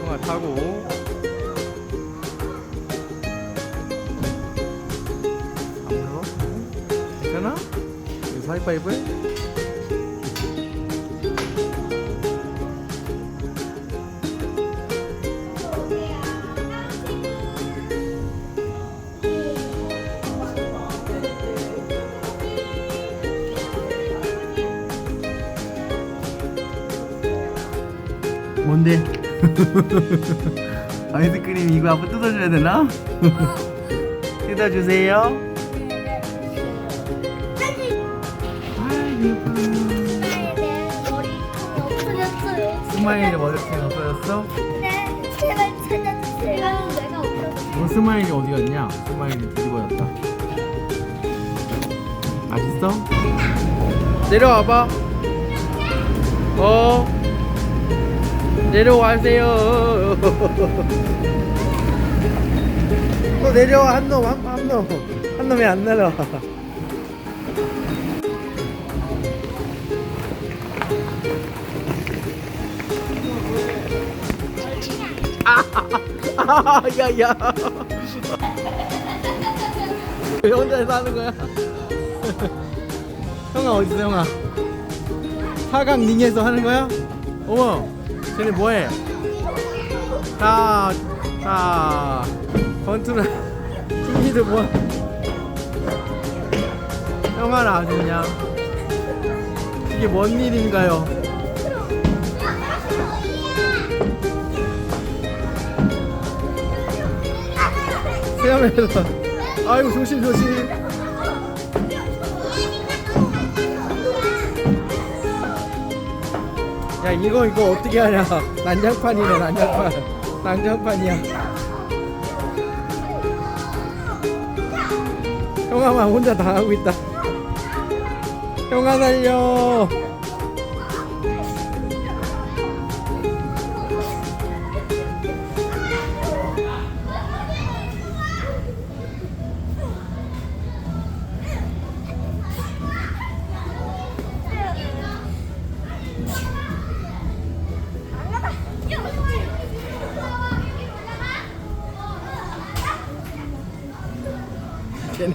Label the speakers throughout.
Speaker 1: 형아 타고 안 무서워? 괜찮아? 해? 뭔데? 아이스크림 이거 한번 뜯어줘야 되나? 뜯어주세요. 스마일이 머리카락 없어졌어?
Speaker 2: 네, 제발 찾아주세요. 없어졌어.
Speaker 1: 뭐 스마일이 어디 갔냐? 스마일이 뒤집어졌다. 맛있어? 내려와봐. 어. 내려와세요. 또 내려와 한 놈, 한, 한 놈. 한 놈이 안 내려와. 아, 야, 야. 왜 혼자서 하는 거야? 형아 어디 있어, 형아? 하강 링에서 하는 거야? 어머, 쟤네 뭐해? 자, 자, 권투를 팀이도 뭐? 형아는 아주 그냥 이게 뭔 일인가요? 세야면서 아이고 조심 조심 야 이거 이거 어떻게 하냐? 난장판이네 난장판. 난장판이야. 형아만 혼자 다 하고 있다. 형아 살려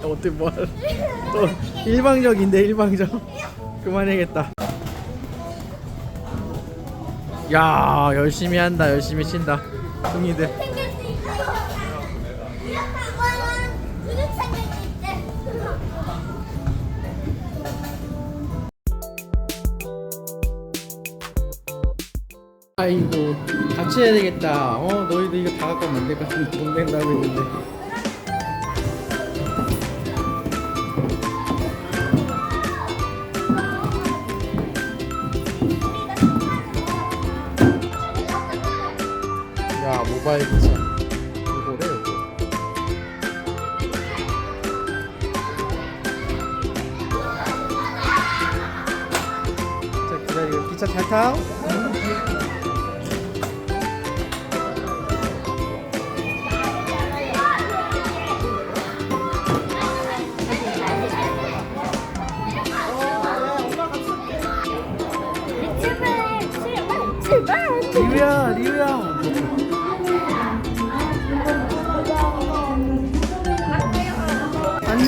Speaker 1: 걔네 어떻게 뭐또 일방적인데 일방적. 그만해야겠다. 야 열심히 한다 열심히 친다. 승희들. 아이고 같이 해야 되겠다. 어 너희들 이거 다 갖고 안될 것 같은데 돈 낸다고 했는데 모바일 기차 이거래 이거 자 기다려 기차 잘 타?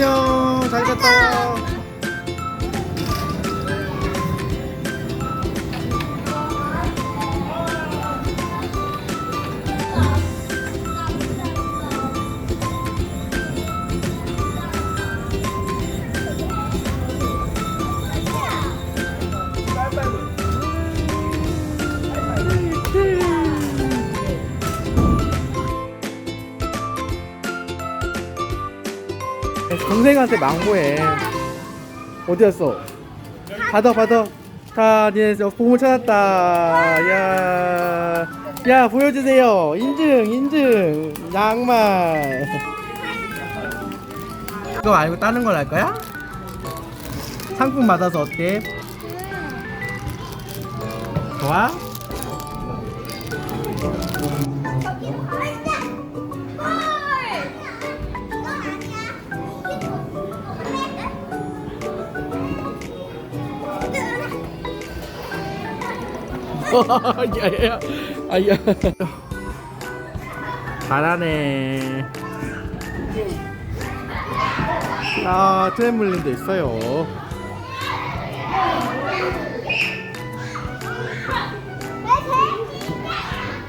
Speaker 1: 안녕. 잘 갔다. 와 동생한테 망고해 어디였어? 받아 받아 다 니네 저 보물 찾았다 야, 야 보여주세요 인증 인증 양말 이거 말고 다른 걸 할 거야? 상품 받아서 어때? 좋아? 야야야. 아야 잘하네. 아 트램블린도 있어요.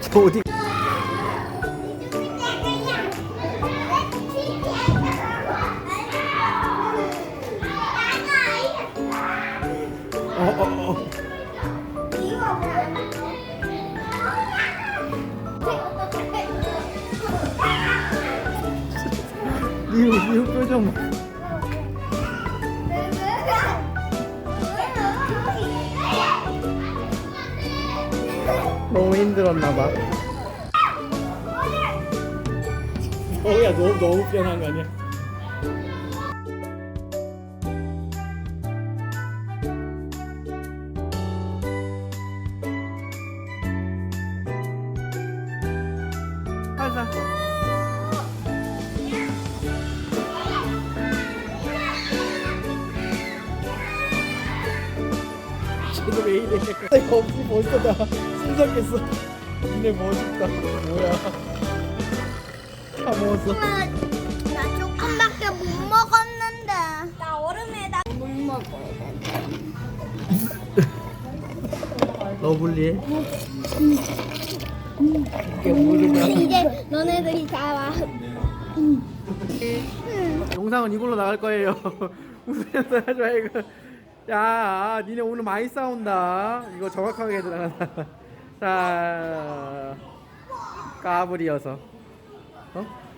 Speaker 1: 저 어디? 어어어 이후 이후 표정 봐. 너무 힘들었나 봐. 어야 너무 너무 편한 거 아니야? 가자. 이래? 내가 없이 벌써 나 심각했어. 근데 멋있다. 뭐야? 다 먹었어.
Speaker 2: 나 조금밖에 못 먹었는데. 나 얼음에다 못 먹어야
Speaker 1: 러블리해. 이게 모르냐?
Speaker 2: 이제 너네들이 다 와.
Speaker 1: 영상은 이걸로 나갈 거예요. 웃으면서 하지 말고. 야, 니네 오늘 많이 싸운다. 이거 정확하게 해주라. 자, 까불이어서. 어?